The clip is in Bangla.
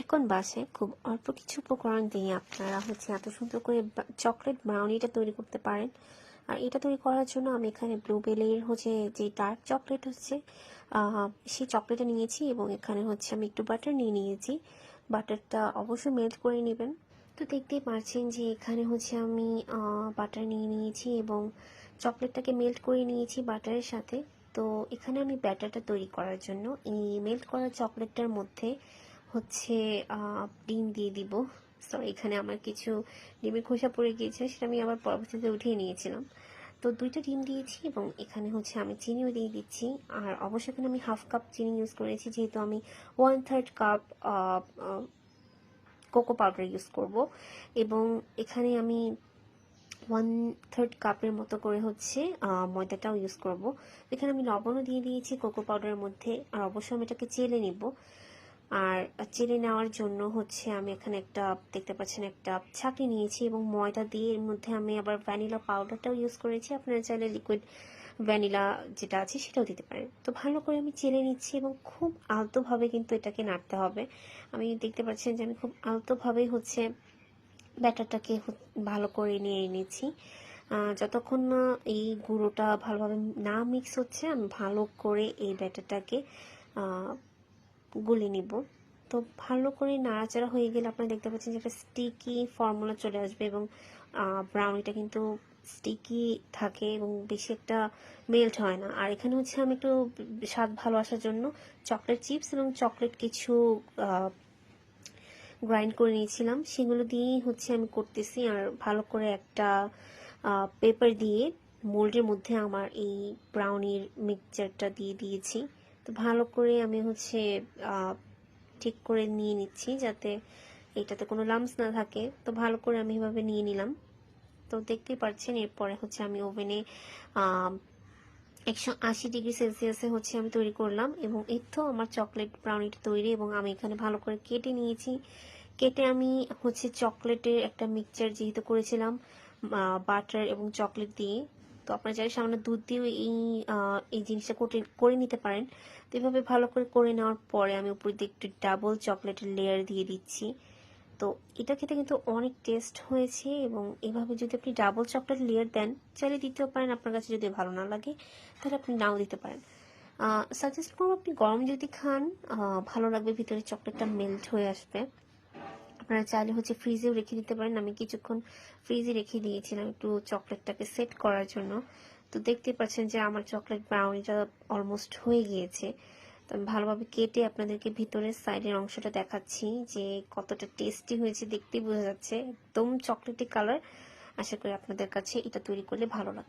এখন বাসায় খুব অল্প কিছু উপকরণ দিয়ে আপনারা হচ্ছে এত সুন্দর করে চকলেট ব্রাউনিটা তৈরি করতে পারেন। আর এটা তৈরি করার জন্য আমি এখানে ব্লুবেরির হচ্ছে যে ডার্ক চকলেট হচ্ছে সেই চকলেটটা নিয়েছি এবং এখানে হচ্ছে আমি একটু বাটার নিয়ে নিয়েছি। বাটারটা অবশ্যই মেল্ট করে নেবেন। তো দেখতেই পাচ্ছেন যে এখানে হচ্ছে আমি বাটার নিয়ে নিয়েছি এবং চকলেটটাকে মেল্ট করে নিয়েছি বাটারের সাথে। তো এখানে আমি ব্যাটারটা তৈরি করার জন্য এই মেল্ট করা চকলেটটার মধ্যে হচ্ছে ডিম দিয়ে দিব। সরি এখানে আমার কিছু ডিমের খোসা পড়ে গিয়েছে সেটা আমি আবার পরবর্তীতে উঠিয়ে নিয়েছিলাম। তো দুইটা ডিম দিয়েছি এবং এখানে হচ্ছে আমি চিনিও দিয়ে দিচ্ছি। আর অবশ্যই এখানে আমি হাফ কাপ চিনি ইউজ করেছি, যেহেতু আমি one third cup cocoa powder use করব। এবং এখানে আমি ওয়ান থার্ড কাপের মতো করে হচ্ছে ময়দাটাও ইউজ করব। এখানে আমি লবণও দিয়ে দিয়েছি কোকো পাউডারের মধ্যে। আর অবশ্যই আমি এটাকে চেলে নিব। আর চেলে নেওয়ার জন্য হচ্ছে আমি এখানে একটা দেখতে পাচ্ছেন একটা ছাঁকনি নিয়েছি এবং ময়দা দিয়ে এর মধ্যে আমি আবার ভ্যানিলা পাউডারটাও ইউজ করেছি। আপনারা চাইলে লিকুইড ভ্যানিলা যেটা আছে সেটাও দিতে পারেন। তো ভালো করে আমি চেলে নিচ্ছি এবং খুব আলতোভাবে কিন্তু এটাকে নাড়তে হবে। আমি দেখতে পাচ্ছেন যে আমি খুব আলতোভাবেই হচ্ছে ব্যাটারটাকে ভালো করে নিয়ে আহ, যতক্ষণ না এই গুঁড়োটা ভালোভাবে না মিক্স হচ্ছে আমি ভালো করে এই ব্যাটারটাকে গুলে নিব। তো ভালো করে নাড়াচাড়া হয়ে গেলে আপনারা দেখতে পাচ্ছেন যে একটা স্টিকি ফর্মুলা চলে আসবে এবং ব্রাউনিটা কিন্তু স্টিকি থাকে এবং বেশি একটা মেল্ট হয় না। আর এখানে হচ্ছে আমি একটু স্বাদ ভালো আসার জন্য চকলেট চিপস এবং চকলেট কিছু গ্রাইন্ড করে নিয়েছিলাম। সেগুলো দিয়েই হচ্ছে আমি করতেছি আর ভালো করে একটা পেপার দিয়ে মোল্ডের মধ্যে আমার এই ব্রাউনির মিক্সচারটা দিয়ে দিয়েছি। তো ভালো করে আমি হচ্ছে ঠিক করে নিয়ে নিচ্ছি যাতে এটাতে কোনো লাম্পস না থাকে। তো ভালো করে আমি এভাবে নিয়ে নিলাম। তো দেখতেই পাচ্ছেন এরপরে হচ্ছে আমি ওভেনে একশো আশি ডিগ্রি সেলসিয়াসে হচ্ছে আমি তৈরি করলাম এবং এই তো আমার চকলেট ব্রাউনিটা তৈরি এবং আমি এখানে ভালো করে কেটে নিয়েছি। কেটে আমি হচ্ছে চকলেটের একটা মিক্সচার যেহেতু করেছিলাম বাটার এবং চকলেট দিয়ে। তো আপনারা চাইলে সামান্য দুধ দিয়েও এই এই জিনিসটা করে করে নিতে পারেন। তো এভাবে ভালো করে করে নেওয়ার পরে আমি উপর দিয়ে একটু ডাবল চকলেটের লেয়ার দিয়ে দিচ্ছি। তো এটা খেতে কিন্তু অনেক টেস্ট হয়েছে এবং এভাবে যদি আপনি ডাবল চকলেট লেয়ার দেন, চাইলে দিতেও পারেন, আপনার কাছে যদি ভালো না লাগে, তাহলে আপনি নাও দিতে পারেন। সাজেস্ট করব আপনি গরম যদি খান ভালো লাগবে, ভিতরে চকলেটটা মেল্ট হয়ে আসবে। আপনারা চাইলে হচ্ছে ফ্রিজেও রেখে দিতে পারেন। আমি কিছুক্ষণ ফ্রিজে রেখে দিয়েছিলাম একটু চকলেটটাকে সেট করার জন্য। তো দেখতে পাচ্ছেন যে আমার চকলেট ব্রাউনিটা অলমোস্ট হয়ে গিয়েছে। তো আমি ভালোভাবে কেটে আপনাদেরকে ভিতরের সাইডের অংশটা দেখাচ্ছি যে কতটা টেস্টি হয়েছে। দেখতেই বোঝা যাচ্ছে একদম চকলেটি কালার আশা করি আপনাদের কাছে এটা তৈরি করলে ভালো লাগবে।